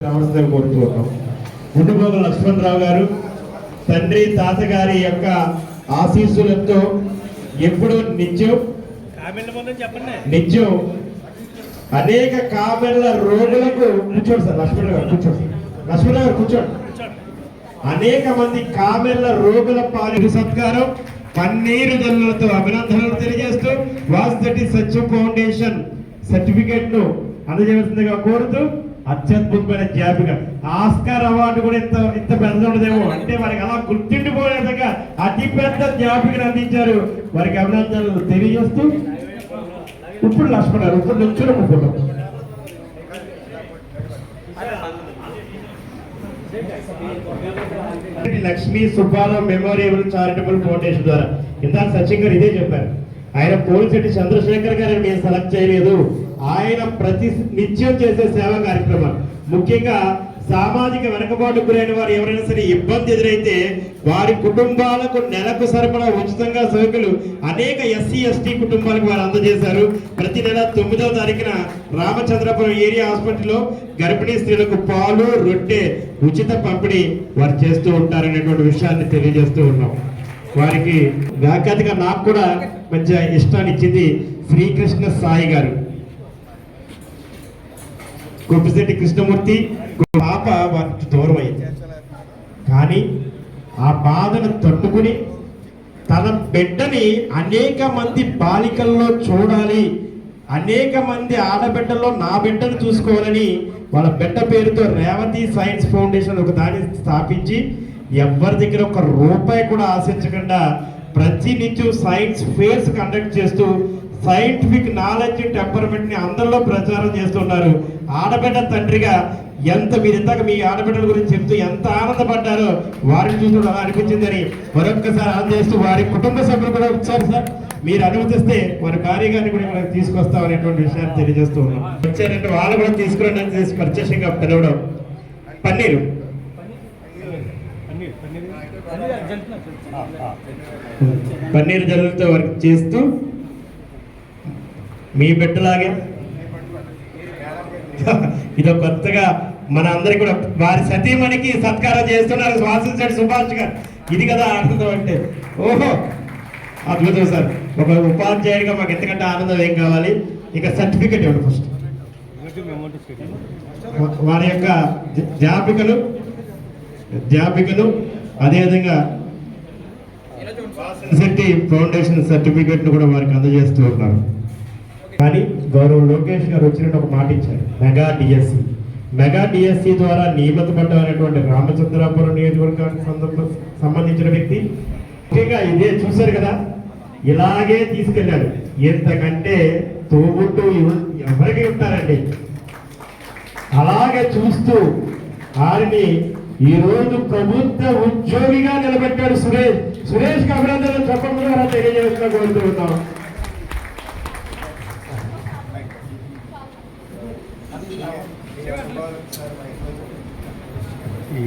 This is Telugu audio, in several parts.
కోరుతున్నాం గుండుమోగ లక్ష్మణరావు గారు తండ్రి తాతగారి యొక్క ఆశీస్సులతో ఎప్పుడు నిత్యం నిత్యం అనేక కామెర్ల రోగులకు కూర్చోండి సార్ లక్ష్మణ్ గారు కూర్చోండి లక్ష్మణ్ గారు కూర్చోండి. అనేక మంది కామెర్ల రోగుల పాలిటి సత్కారం పన్నీరు జల్లులతో అభినందనలు తెలియజేస్తూ వాస్తటి సత్య ఫౌండేషన్ సర్టిఫికేట్ను అందజేయవలసిందిగా కోరుతూ అత్యద్భుతమైన జ్ఞాపిక. ఆస్కార్ అవార్డు కూడా ఇంత ఇంత పెద్ద ఉండదేమో. అంటే వారికి అలా గుర్తుండిపోయే విధంగా అతి పెద్ద జ్ఞాపికను అందించారు. వారికి అభినందనలు తెలియజేస్తూ ఇప్పుడు లక్ష్మణ్ గారు ఇప్పుడు నుంచుని photo. Lakshmi Subbarao memorial charitable foundation ద్వారా. ఇందాక సచిన్ గారు ఇదే చెప్పారు. ఆయన పోలిశెట్టి చంద్రశేఖర్ గారిని మేము సెలెక్ట్ చేయలేదు. ఆయన ప్రతి నిత్యం చేసే సేవా కార్యక్రమాలు ముఖ్యంగా సామాజిక వెనుకబాటు గురైన వారు ఎవరైనా సరే ఇబ్బంది ఎదురైతే వారి కుటుంబాలకు నెలకు సరిపడా ఉచితంగా సరుకులు అనేక ఎస్సీ ఎస్టీ కుటుంబాలకు వారు అందజేశారు. ప్రతి నెల తొమ్మిదవ తారీఖున రామచంద్రపురం ఏరియా హాస్పిటల్లో గర్భిణీ స్త్రీలకు పాలు రొట్టె ఉచిత పంపిణీ వారు చేస్తూ ఉంటారనేటువంటి విషయాన్ని తెలియజేస్తూ ఉన్నాం. వారికి వ్యాఖ్యాతగా నాకు కూడా మంచి ఇష్టాన్ని ఇచ్చింది శ్రీకృష్ణ సాయి గారు. గొప్పశెట్టి కృష్ణమూర్తి పాప వారికి దూరం అయింది కానీ ఆ బాధను తట్టుకుని తన బిడ్డని అనేక మంది బాలికల్లో చూడాలి అనేక మంది ఆడబిడ్డల్లో నా బిడ్డను చూసుకోవాలని వాళ్ళ బిడ్డ పేరుతో రేవతి సైన్స్ ఫౌండేషన్ ఒక దాన్ని స్థాపించి ఎవరి దగ్గర ఒక రూపాయి కూడా ఆశించకుండా ప్రతి నిత్యం సైన్స్ ఫేర్స్ కండక్ట్ చేస్తూ సైంటిఫిక్ నాలెడ్జ్ టెంపర్మెంట్ని అందరిలో ప్రచారం చేస్తున్నారు ఆడబిడ్డ తండ్రిగా ఎంత మీరు ఇందాక మీ ఆడబిడ్డల గురించి చెప్తూ ఎంత ఆనందపడ్డారో వారిని చూసినప్పుడు అలా అనిపించిందని మరొక్కసారి ఆనంద చేస్తూ వారి కుటుంబ సభ్యులు కూడా వచ్చారు సార్. మీరు అనుమతిస్తే వారి భార్య గారిని కూడా మనకు తీసుకొస్తాం అనేటువంటి విషయాన్ని తెలియజేస్తూ ఉన్నాం. వచ్చారంటే వాళ్ళు కూడా తీసుకురండి చేసి ప్రత్యక్షంగా పిలవడం. పన్నీరు పన్నీర్ పన్నీర్. పన్నీరు జల్లుతో వర్క్ చేస్తూ మీ బిడ్డలాగే. ఇది కొత్తగా మన అందరికి కూడా వారి సతీమణికి సత్కారం చేస్తున్నారు శ్వాసించాడు సుభాష్ గారు. ఇది కదా ఆనందం అంటే. ఓహో అద్భుతం సార్. ఒక ఉపాధ్యాయుడిగా మాకు ఎంతకంటే ఆనందం ఏం కావాలి? ఇక సర్టిఫికెట్ ఇవ్వండి ఫస్ట్. వారి యొక్క జ- జ్ఞాపికలు జ్ఞాపికలు అదేవిధంగా శెట్టి ఫౌండేషన్ సర్టిఫికేట్ను కూడా వారికి అందజేస్తూ ఉన్నారు. కానీ గౌరవ లోకేష్ గారు వచ్చినట్టు ఒక మాట ఇచ్చారు మెగా డిఎస్సి మెగా డిఎస్సి ద్వారా నియమితపడ్డమైనటువంటి రామచంద్రాపురం నియోజకవర్గానికి సందర్భం సంబంధించిన వ్యక్తి. ముఖ్యంగా ఇదే చూశారు కదా ఇలాగే తీసుకెళ్ళారు ఎంతకంటే తోబుట్టు ఎవరికి ఉంటారండి అలాగే చూస్తూ వారిని ఈరోజు ప్రభుత్వ ఉద్యోగిగా నిలబెట్టాడు సురేష్. సురేష్కి అభినందనలు చెప్పకుండా తెలియజేస్తున్నా కోరుతూ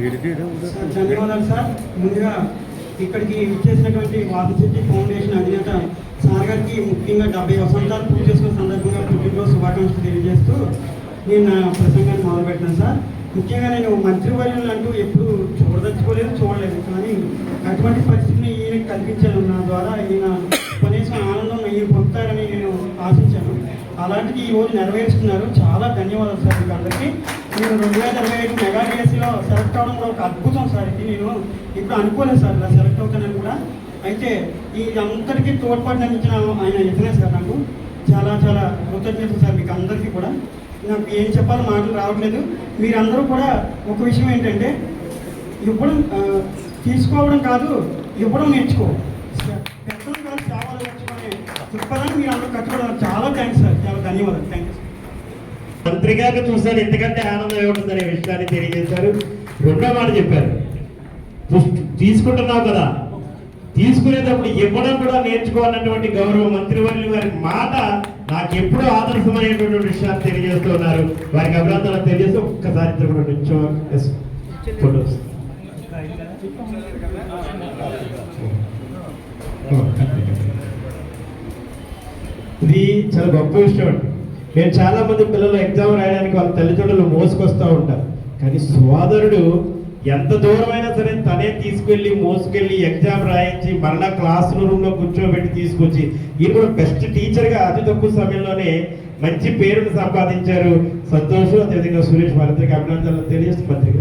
ధన్యవాదాలు సార్ ముందుగా ఇక్కడికి ఇచ్చేసినటువంటి వాసిశెట్టి ఫౌండేషన్ అధినేత సార్ గారికి ముఖ్యంగా డెబ్బై వసంతాలు పూర్తి చేసుకున్న సందర్భంగా పుట్టినరోజు శుభాకాంక్షలు తెలియజేస్తూ నేను నా ప్రసంగాన్ని మొదలుపెట్టాను సార్. ముఖ్యంగా నేను మంత్రివర్యులు అంటూ ఎప్పుడు చూడదలుచుకోలేదు చూడలేదు. కానీ అటువంటి పరిస్థితిని ఈయన కల్పించాను నా ద్వారా. ఈయన కనీసం ఆనందం ఈయన పొందుతారని నేను ఆశించాను. అలాంటిది ఈ రోజు నెరవేరుస్తున్నారు. చాలా ధన్యవాదాలు సార్ మీకు అందరికీ. నేను రెండు వేల ఇరవై ఐదు మెగా నేను ఇప్పుడు అనుకోలేదు సార్ ఇలా సెలెక్ట్ అవుతానని కూడా. అయితే ఈ అందరికీ తోడ్పాటు అందించిన ఆయన ఇతనే సార్ నాకు చాలా చాలా కృతజ్ఞతలు సార్ మీకు అందరికీ కూడా. నాకు ఏం చెప్పాలో మాటలు రావట్లేదు. మీరందరూ కూడా ఒక విషయం ఏంటంటే ఇవ్వడం తీసుకోవడం కాదు ఇవ్వడం నేర్చుకో. పెట్టడం కాదు చాలా నేర్చుకునే దృక్పథాన్ని మీరు అందరూ కట్టుకోవడం చాలా థ్యాంక్స్ సార్. చాలా ధన్యవాదాలు. థ్యాంక్ యూ మంత్రి మంత్రిగా చూసాను ఎంతకంటే ఆనందం ఏముంటుందనే విషయాన్ని తెలియజేశారు. రెండో మాట చెప్పారు. తీసుకుంటున్నావు కదా. తీసుకునేటప్పుడు ఇవ్వడం కూడా నేర్చుకోవాలన్నటువంటి గౌరవ మంత్రివర్యులు వారి మాట నాకు ఎప్పుడూ ఆదర్శమైనటువంటి విషయాన్ని తెలియజేస్తూ ఉన్నారు. వారికి అభినందనలు తెలియజేస్తూ ఒక్కసారి కూడా ఎస్, ఫోటోస్ ఇది చాలా గొప్ప విషయం అండి. నేను చాలా మంది పిల్లలు ఎగ్జామ్ రాయడానికి వాళ్ళ తల్లిదండ్రులు మోసుకొస్తూ ఉంటారు. కానీ సోదరుడు ఎంత దూరమైనా సరే తనే తీసుకెళ్ళి మోసుకెళ్ళి ఎగ్జామ్ రాయించి మరలా క్లాస్ రూమ్లో కూర్చోబెట్టి తీసుకొచ్చి ఈయన కూడా బెస్ట్ టీచర్గా అతి తక్కువ సమయంలోనే మంచి పేరును సంపాదించారు. సంతోషం అదేవిధంగా సురేష్ వారిద్దరికి అభినందనలు తెలియజేస్తూ పత్రిక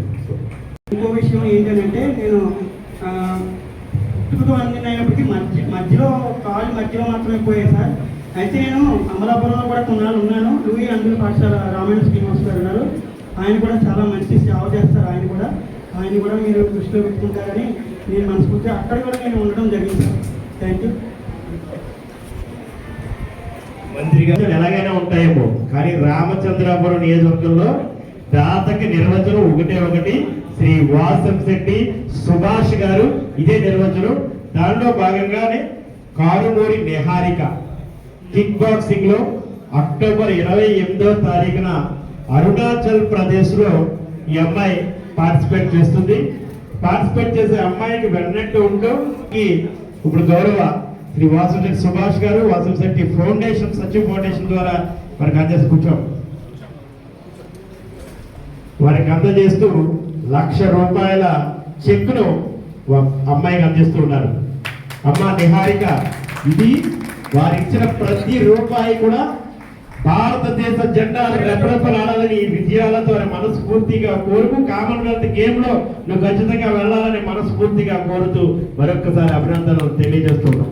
ఇంకో విషయం ఏంటంటే నేను పుట్టుకు అందినప్పటికీ మధ్య మధ్యలో కాలు మధ్యలో మాత్రమే పోయాయి సార్. అయితే నేను అమలాపురంలో కూడా కొన్నాళ్ళు ఉన్నాను. లూయి అందుల పాఠశాల రామాయణ శ్రీనివాస్ గారు ఉన్నారు. ఆయన కూడా చాలా మంచి సేవ చేస్తారు. ఆయన కూడా మీరు దృష్టిలో పెట్టుకుంటారని నేను మనస్ఫూర్తి అక్కడ కూడా నేను ఉండడం జరిగింది. థ్యాంక్ యూ మంత్రి గారు ఎలాగైనా ఉంటాయేమో కానీ రామచంద్రాపురం నియోజకవర్గంలో దాతకి నిర్వచనం ఒకటే ఒకటి శ్రీ వాసం శెట్టి సుభాష్ గారు ఇదే నిర్వచనం. దానిలో భాగంగానే కారుమూరి నిహారిక కిక్ బాక్సింగ్లో అక్టోబర్ ఇరవై ఎనిమిదో తారీఖున అరుణాచల్ ప్రదేశ్లో ఈ అమ్మాయి పార్టిసిపేట్ చేస్తుంది. పార్టిసిపేట్ చేసే అమ్మాయికి వెన్నట్టు ఉంటూ ఇప్పుడు గౌరవ శ్రీ వాసుశెట్టి సుభాష్ గారు వాసుశెట్టి ఫౌండేషన్ సచివ్ ఫౌండేషన్ ద్వారా వారికి అందజేసి కూర్చోం. వారికి అందజేస్తూ లక్ష రూపాయల చెక్ను అమ్మాయికి అందిస్తూ ఉన్నారు. అమ్మ నిహారిక ఇది వారిచ్చిన ప్రతి రూపాయి కూడా భారతదేశ జెండా రెపరెపలాడాలని ఈ విజయాలతో మనస్ఫూర్తిగా కోరుకు కామన్వెల్త్ గేమ్లో నువ్వు ఖచ్చితంగా వెళ్ళాలని మనస్ఫూర్తిగా కోరుతూ మరొకసారి అభినందనలు తెలియజేస్తున్నాం.